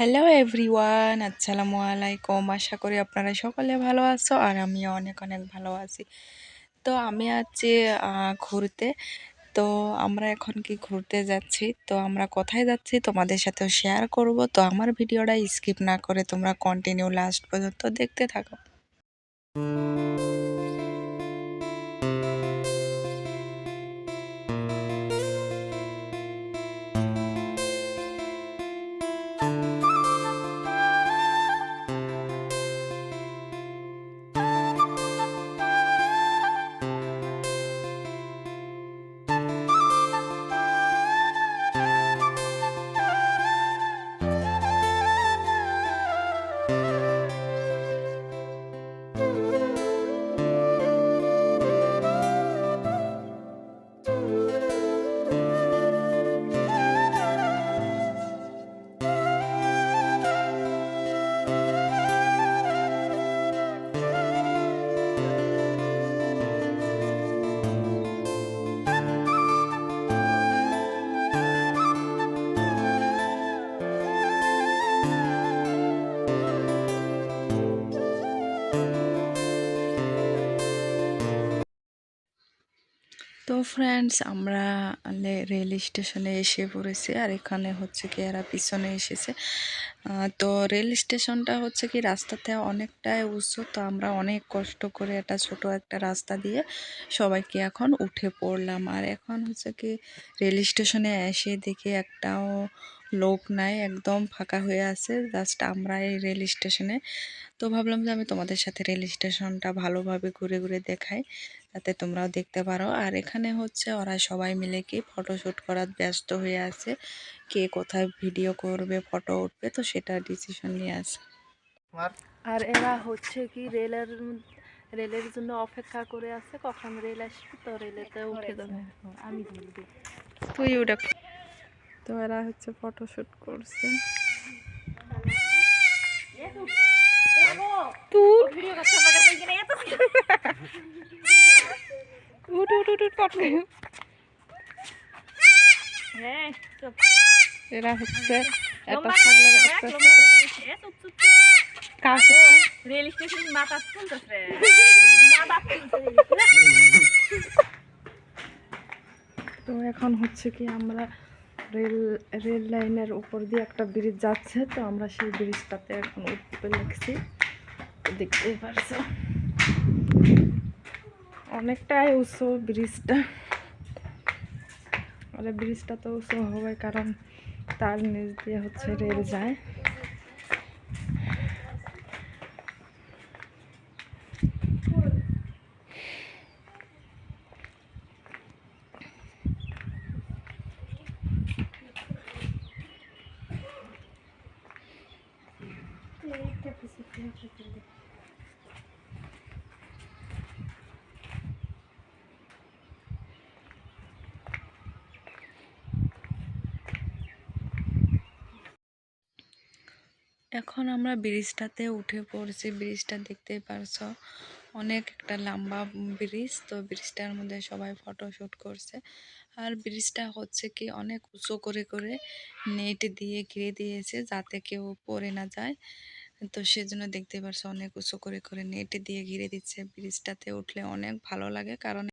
Hello everyone আসসালামু আলাইকুম আশা করি আপনারা সকলে ভালো আছো আর আমি অনেক অনেক ভালো আছি। তো আমি আছি ঘুরতে। তো আমরা এখন কি ঘুরতে যাচ্ছি? তো আমরা কোথায় যাচ্ছি তোমাদের সাথেও শেয়ার করব। তো আমার ভিডিওটা স্কিপ না করে তোমরা কন্টিনিউ লাস্ট পর্যন্ত দেখতে থাকো। তো ফ্রেন্ডস আমরা রেল স্টেশনে এসে পড়েছি আর এখানে হচ্ছে কি এরা পিছনে এসেছে। তো রেল স্টেশনটা হচ্ছে কি রাস্তাতে অনেকটাই উঁচু, তো আমরা অনেক কষ্ট করে একটা ছোট একটা রাস্তা দিয়ে সবাইকে এখন উঠে পড়লাম। আর এখন হচ্ছে কি রেল স্টেশনে এসে দেখে একটাও লোক নাই একদম ফাঁকা হয়ে আছে। জাস্ট আমরা এই রেল স্টেশনে তো ভাবলাম যে আমি তোমাদের সাথে রেল স্টেশনটা ভালোভাবে ঘুরে ঘুরে দেখাই যাতে তোমরাও দেখতে পারো। আর এখানে হচ্ছে ওরা সবাই মিলে কি ফটোশ্যুট করার ব্যস্ত হয়ে আছে। কে কোথায় ভিডিও করবে ফটো উঠবে তো সেটা ডিসিশন নিয়ে আছে। আর এরা হচ্ছে কি রেলের রেলের জন্য অপেক্ষা করে আছে। কখন রেল আসবে তো রেলেতে উঠে যাবে। আমি তুই ওটা তো এরা হচ্ছে ফটোশ্যুট করছে। ফটো এরা হচ্ছে এত ছাগলের বাচ্চা রেল স্টেশন মাথা তুলতেছে। তো এখন হচ্ছে কি আমরা রেল রেল লাইনের উপর দিয়ে একটা ব্রিজ যাচ্ছে, তো আমরা সেই ব্রিজটাতে এখন উঠতে লাগছি দেখতেই পারছ? অনেকটাই উঁচু ব্রিজটা আর ব্রিজটা তো উঁচু হবে, কারণ তার নিচ দিয়ে হচ্ছে রেল যায়। এখন আমরা ব্রিজটাতে উঠে পড়ছি। ব্রিজটা দেখতেই পারছ, অনেক একটা লম্বা ব্রিজ। তো ব্রিজটার মধ্যে সবাই ফটো শুট করছে। আর ব্রিজটা হচ্ছে কি, অনেক উঁচু করে করে নেট দিয়ে ঘিরে দিয়েছে যাতে কেউ পড়ে না যায়। তো সেজন্য দেখতে পারছ অনেক উঁচু করে করে নেট দিয়ে ঘিরে দিচ্ছে। ব্রিজটাতে উঠলে অনেক ভালো লাগে কারণ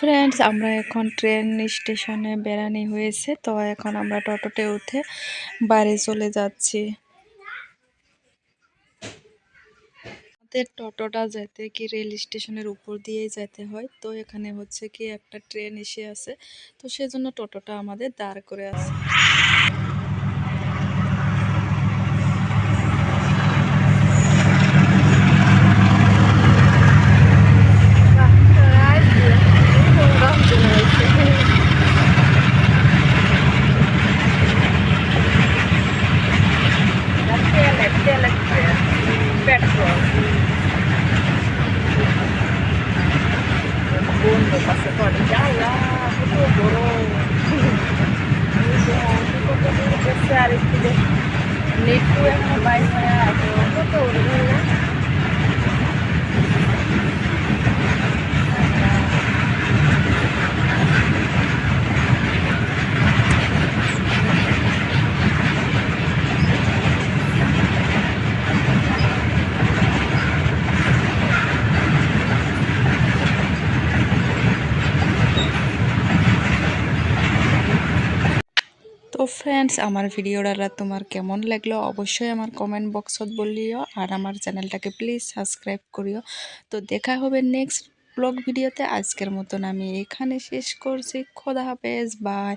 ফ্রেন্ডস আমরা এখন ট্রেন স্টেশনে বেড়ানি হয়েছে। তো এখন আমরা টোটোতে উঠে বাড়ি চলে যাচ্ছি। আমাদের টোটোটা যেতে কি রেল স্টেশনের উপর দিয়েই যেতে হয়। তো এখানে হচ্ছে কি একটা ট্রেন এসে আছে। তো সেজন্য টোটোটা আমাদের দাঁড় করে আছে। নেটু এখন বাইর হয়ে আছে কত উঠবে না তো ফ্রেন্ডস আমার ভিডিওটা তোমার কেমন লাগল? অবশ্যই আমার কমেন্ট বক্সত বলিও আর আমার চ্যানেলটাকে প্লিজ সাবস্ক্রাইব করিও। তো দেখা হবে নেক্সট ব্লগ ভিডিওতে আজকের মতন আমি এখানে শেষ করছি। খোদা হাফেজ বাই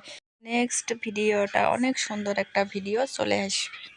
নেক্সট ভিডিওটা অনেক সুন্দর একটা ভিডিও চলে আসবে।